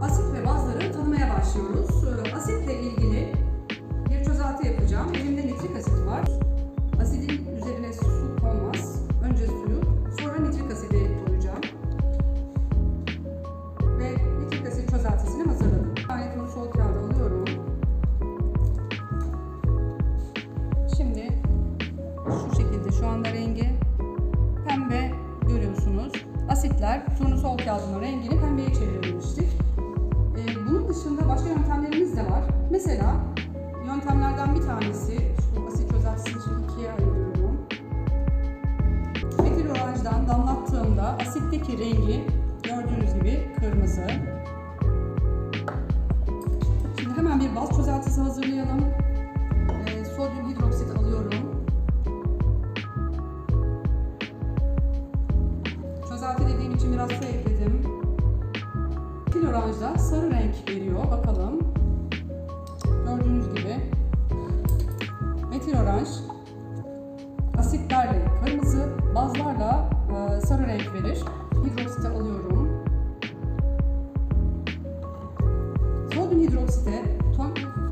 Asit ve bazları tanımaya başlıyoruz. Ee, Asitle ilgili bir çözelti yapacağım. Elimde nitrik asit var. Asidin üzerine su konmaz. Önce suyu, sonra nitrik asidi koyacağım. Ve nitrik asit çözeltisini hazırladım. Bir tane turnusol kağıdı alıyorum. Şimdi şu şekilde şu anda rengi pembe görüyorsunuz. Asitler turnusol kağıdının rengini pembeye çevirmiştik. Bunun dışında başka yöntemlerimiz de var. Mesela yöntemlerden bir tanesi şu asit çözeltisini şimdi ikiye ayırıyorum. Metil oranjdan damlattığımda asitteki rengi gördüğünüz gibi kırmızı. Şimdi hemen bir baz çözeltisi hazırlayalım. Ee, sodyum hidroksit alıyorum. Çözelti dediğim için biraz su ekledim. Fil oranjda sarı renk veriyor. Bakalım. Gördüğünüz gibi metil oranj asitlerle kırmızı, bazlarla e, sarı renk verir. Hidroksiti alıyorum. Sodyum hidroksite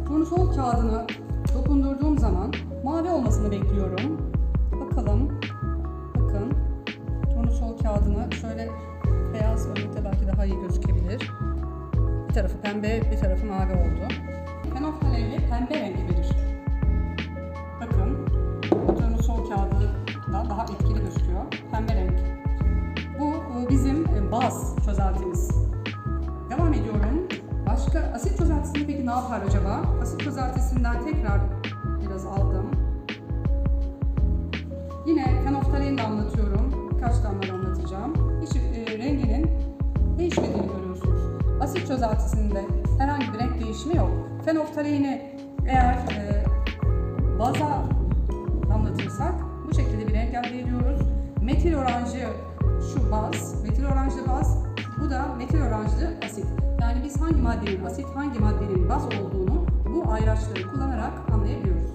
turnusol kağıdını dokundurduğum zaman mavi olmasını bekliyorum. Bakalım. Bakın. Turnusol kağıdını şöyle örnekte belki daha iyi gözükebilir. Bir tarafı pembe, bir tarafı mavi oldu. Fenolftaleyle pembe rengi verir. Bakın. Turnusol kağıdı da daha etkili gözüküyor. Pembe renk. Bu e, bizim e, baz çözeltimiz. Devam ediyorum. Başka asit çözeltisinde peki ne yapar acaba? Asit çözeltisinden tekrar biraz aldım. Değişmediğini görüyorsunuz. Asit çözeltisinde herhangi bir renk değişimi yok. Fenoftaleini eğer e, baza damlatırsak bu şekilde bir renk elde ediyoruz. Metil oranjı şu baz, metil oranjlı baz, bu da metil oranjlı asit. Yani biz hangi maddenin asit, hangi maddenin baz olduğunu bu ayraçları kullanarak anlayabiliyoruz.